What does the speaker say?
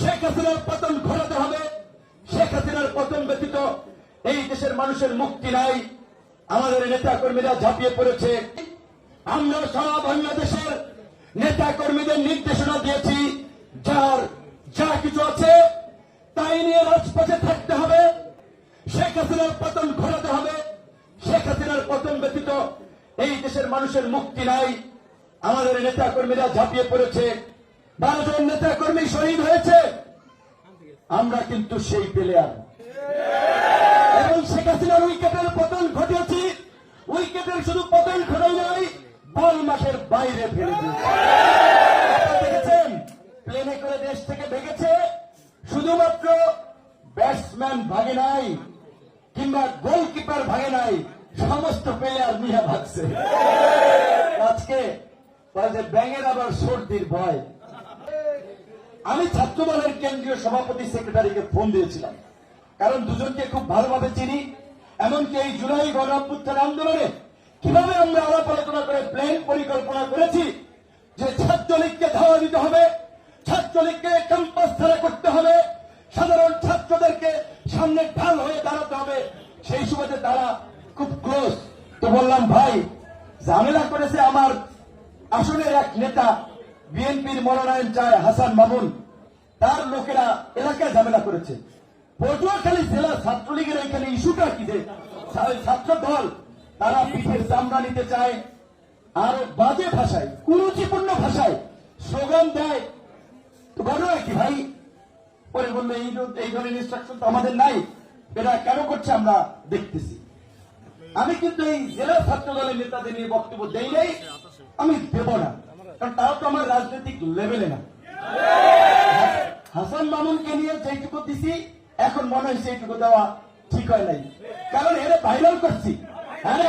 শেখ হাসিনার পতন ঘটাতে হবে। শেখ হাসিনার পতন ব্যতীত এই দেশের মানুষের মুক্তি নাই। আমাদের নেতা কর্মীরা ঝাঁপিয়ে পড়েছে। আমরা সারা বাংলাদেশের নেতা কর্মীদের নির্দেশনা দিয়েছি। যার যা কিছু আছে তাই নিয়ে রাজপথে থাকতে হবে। শেখ হাসিনার পতন ঘটাতে হবে। শেখ হাসিনার পতন ব্যতীত এই দেশের মানুষের মুক্তি নাই। আমাদের নেতা কর্মীরা ঝাঁপিয়ে পড়েছে। বারো জন নেতা কর্মী শহীদ হয়েছে। আমরা কিন্তু সেই প্লেয়ার এবং শেখ হাসিনার উইকেটের পতন ঘটিয়েছি। উইকেটের শুধু পতন ঘটাই নাই, বল মাঠের বাইরে ফেলে দিয়েছে। আপনারা দেখেছেন প্লেনে করে দেশ থেকে ভেগেছে শুধুমাত্র ব্যাটসম্যান ভাগে নাই, কিংবা গোলকিপার ভাগে নাই, সমস্ত প্লেয়ার নিয়ে ভাগছে। আজকে ব্যাঙের আবার সর্দির ভয়। আমি ছাত্র দলের কেন্দ্রীয় সভাপতি সেক্রেটারিকে ফোন দিয়েছিলাম। কারণ দুজনকে খুব ভালোভাবে চিনি। এমনকি এই জুলাই গণ আন্দোলনে কীভাবে আমরা আলাপ আলোচনা করে প্ল্যান পরিকল্পনা করেছি যে ছাত্রলীগকে ধাওয়া দিতে হবে, ছাত্রলীগকে ক্যাম্পাস ছাড়া করতে হবে, সাধারণ ছাত্রদেরকে সামনে ঢাল হয়ে দাঁড়াতে হবে, সেই সুবাদে তারা খুব ক্লোজ তো বললাম, ভাই, ঝামেলা করেছে আমার আসনের এক নেতা, বিএনপির মনোনয়ন চায় হাসান মামুন। তার লোকেরা এলাকায় ঝামেলা করেছে। পটুয়াখালী জেলা ছাত্রলীগের এখানে ইস্যুটা কি যে? ছাত্র দল, তারা পিঠের চামড়া নিতে চায়। আর বাজে ভাষায়, কুরুচিপূর্ণ ভাষায় স্লোগান দেয়। তো ঘটনা কি ভাই পরে বলল এই এই ধরনের ইনস্ট্রাকশন তো আমাদের নাই। এটা কেন করছে আমরা দেখতেছি। আমি কিন্তু এই জেলা ছাত্র দলের নেতাদের নিয়ে বক্তব্য দেই নাই। আমি দেব না। কারণ তারা তো আমার রাজনৈতিক লেভেলে না। হাসান মামুনকে নিয়ে যেটুকু দিছি, এখন মনে হয় সেইটুকু দেওয়া ঠিক হয় নাই। কারণ এটা ভাইরাল করছি। আরে